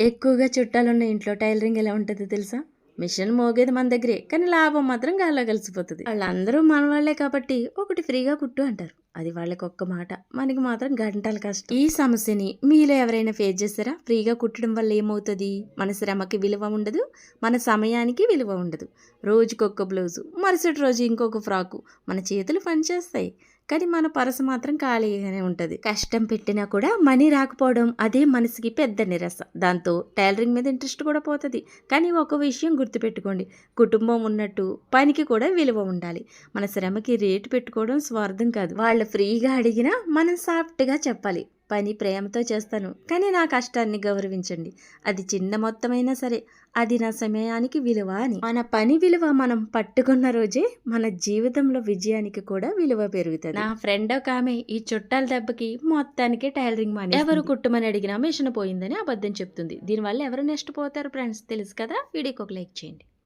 ఎక్కువగా చుట్టాలున్న ఇంట్లో టైలరింగ్ ఎలా ఉంటుందో తెలుసా? మిషన్ మోగేది మన దగ్గరే కానీ లాభం మాత్రం గాల్లో కలిసిపోతుంది. వాళ్ళందరూ మన వాళ్ళే కాబట్టి ఒకటి ఫ్రీగా కుట్టు అంటారు. అది వాళ్ళకి ఒక్క మాట మనకి మాత్రం గంటల కష్టం. ఈ సమస్యని మీలో ఎవరైనా ఫేస్ చేస్తారా? ఫ్రీగా కుట్టడం వల్ల ఏమవుతుంది? మన శ్రమకి విలువ ఉండదు మన సమయానికి విలువ ఉండదు. రోజుకొక్క బ్లౌజు మరుసటి రోజు ఇంకొక ఫ్రాకు మన చేతులు పనిచేస్తాయి. కానీ మన పరస మాత్రం ఖాళీగానే ఉంటుంది. కష్టం పెట్టినా కూడా మనీ రాకపోవడం అదే మనసుకి పెద్ద నిరస దాంతో టైలరింగ్ మీద ఇంట్రెస్ట్ కూడా పోతుంది. కానీ ఒక విషయం గుర్తుపెట్టుకోండి. కుటుంబం ఉన్నట్టు పనికి కూడా విలువ ఉండాలి. మన శ్రమకి రేటు పెట్టుకోవడం స్వార్థం కాదు. వాళ్ళు ఫ్రీగా అడిగినా మనం సాఫ్ట్గా చెప్పాలి. పని ప్రేమతో చేస్తాను. కానీ నా కష్టాన్ని గౌరవించండి. అది చిన్న మొత్తమైనా సరే అది నా సమయానికి విలువ అని. మన పని విలువ మనం పట్టుకున్న రోజే మన జీవితంలో విజయానికి కూడా విలువ పెరుగుతుంది. నా ఫ్రెండ్ ఒక ఆమె ఈ చుట్టాల దెబ్బకి మొత్తానికి టైలరింగ్ మాని ఎవరు కుట్టమని అడిగినా మిషన్ పోయిందని అబద్ధం చెప్తుంది. దీనివల్ల ఎవరు నష్టపోతారు ఫ్రెండ్స్? తెలుసు కదా? వీడియోకి ఒక లైక్ చేయండి.